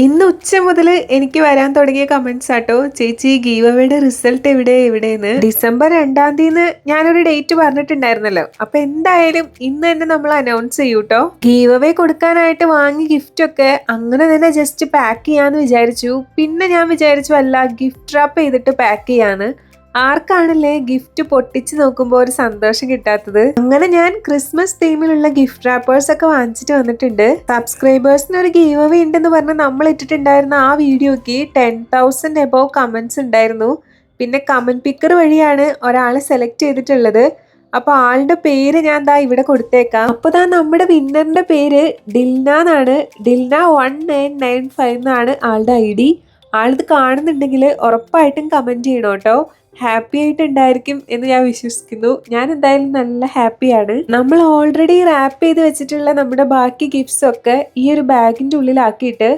ഇന്ന് ഉച്ച മുതൽ എനിക്ക് വരാൻ തുടങ്ങിയ കമന്റ്സ് ആട്ടോ. ചേച്ചി ഗീവയുടെ റിസൾട്ട് എവിടെ എവിടെയെന്ന്. ഡിസംബർ രണ്ടാം തീയതി ഞാനൊരു ഡേറ്റ് പറഞ്ഞിട്ടുണ്ടായിരുന്നല്ലോ. അപ്പൊ എന്തായാലും ഇന്ന് തന്നെ നമ്മൾ അനൗൺസ് ചെയ്യൂട്ടോ. ഗീവവേ കൊടുക്കാനായിട്ട് വാങ്ങി ഗിഫ്റ്റ് ഒക്കെ അങ്ങനെ തന്നെ ജസ്റ്റ് പാക്ക് ചെയ്യാന്ന് വിചാരിച്ചു. പിന്നെ ഞാൻ വിചാരിച്ചു അല്ല ഗിഫ്റ്റ് റാപ്പ് ചെയ്തിട്ട് പാക്ക് ചെയ്യാന്ന്. ആർക്കാണല്ലേ ഗിഫ്റ്റ് പൊട്ടിച്ച് നോക്കുമ്പോൾ ഒരു സന്തോഷം കിട്ടാത്തത്? അങ്ങനെ ഞാൻ ക്രിസ്മസ് തീമിലുള്ള ഗിഫ്റ്റ് റാപ്പേഴ്സ് ഒക്കെ വാങ്ങിച്ചിട്ട് വന്നിട്ടുണ്ട്. സബ്സ്ക്രൈബേഴ്സിന് ഒരു ഗീവ് അവേ ഉണ്ടെന്ന് പറഞ്ഞ് നമ്മൾ ഇട്ടിട്ടുണ്ടായിരുന്ന ആ വീഡിയോക്ക് ടെൻ തൗസൻഡ് എബോവ് കമൻസ് ഉണ്ടായിരുന്നു. പിന്നെ കമന്റ് പിക്കർ വഴിയാണ് ഒരാളെ സെലക്ട് ചെയ്തിട്ടുള്ളത്. അപ്പോൾ ആളുടെ പേര് ഞാൻ ദാ ഇവിടെ കൊടുത്തേക്കാം. അപ്പോൾ ദാ നമ്മുടെ വിന്നറിന്റെ പേര് ഡിൽന എന്നാണ്. Dilna one nine nine five എന്നാണ് ആളുടെ ഐ ഡി. ആളിത് കാണുന്നുണ്ടെങ്കിൽ ഉറപ്പായിട്ടും കമന്റ് ചെയ്യണം കേട്ടോ. ഹാപ്പി ആയിട്ടുണ്ടായിരിക്കും എന്ന് ഞാൻ വിശ്വസിക്കുന്നു. ഞാൻ എന്തായാലും നല്ല ഹാപ്പിയാണ് നമ്മൾ ഓൾറെഡി റാപ്പ് ചെയ്ത് വെച്ചിട്ടുള്ള നമ്മുടെ ബാക്കി ഗിഫ്റ്റ്സ് ഒക്കെ ഈ ഒരു ബാഗിന്റെ ഉള്ളിലാക്കിയിട്ട്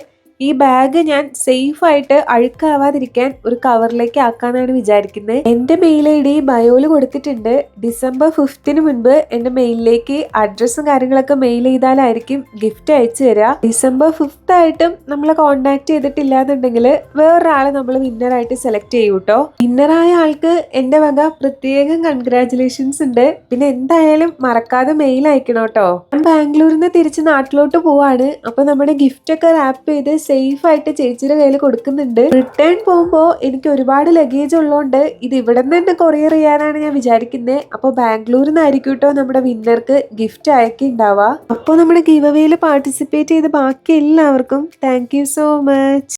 ഈ ബാഗ് ഞാൻ സേഫ് ആയിട്ട് അഴുക്കാവാതിരിക്കാൻ ഒരു കവറിലേക്ക് ആക്കാന്നാണ് വിചാരിക്കുന്നത് എന്റെ മെയിൽ ഐ ഡി ബയോയിൽ കൊടുത്തിട്ടുണ്ട്. ഡിസംബർ ഫിഫ്തിന് മുൻപ് എന്റെ മെയിലിലേക്ക് അഡ്രസ്സും കാര്യങ്ങളൊക്കെ മെയിൽ ചെയ്താലായിരിക്കും ഗിഫ്റ്റ് അയച്ചു തരിക ഡിസംബർ ഫിഫ്ത് ആയിട്ടും നമ്മൾ കോണ്ടാക്ട് ചെയ്തിട്ടില്ല എന്നുണ്ടെങ്കിൽ വേറൊരാളെ നമ്മൾ വിന്നറായിട്ട് സെലക്ട് ചെയ്യൂ കേട്ടോ വിന്നറായ ആൾക്ക് എന്റെ വക പ്രത്യേകം കൺഗ്രാചുലേഷൻസ് ഉണ്ട്. പിന്നെ എന്തായാലും മറക്കാതെ മെയിൽ അയക്കണം കേട്ടോ ഞാൻ ബാംഗ്ലൂരിൽ നിന്ന് തിരിച്ച് നാട്ടിലോട്ട് പോവാണ്. അപ്പൊ നമ്മുടെ ഗിഫ്റ്റ് ഒക്കെ റാപ്പ് ചെയ്ത് സേഫ് ആയിട്ട് ചേച്ചിയുടെ കയ്യിൽ കൊടുക്കുന്നുണ്ട്. റിട്ടേൺ പോകുമ്പോൾ എനിക്ക് ഒരുപാട് ലഗേജ് ഉള്ളതുകൊണ്ട് ഇത് ഇവിടെ നിന്ന് തന്നെ കൊറിയർ ചെയ്യാനാണ് ഞാൻ വിചാരിക്കുന്നത് അപ്പോൾ ബാംഗ്ലൂരിൽ നിന്നായിരിക്കും കേട്ടോ നമ്മുടെ വിന്നർക്ക് ഗിഫ്റ്റ് അയക്കുണ്ടാവുക. അപ്പോൾ നമ്മുടെ ഗിവ് പാർട്ടിസിപ്പേറ്റ് ചെയ്ത ബാക്കി എല്ലാവർക്കും താങ്ക് സോ മച്ച്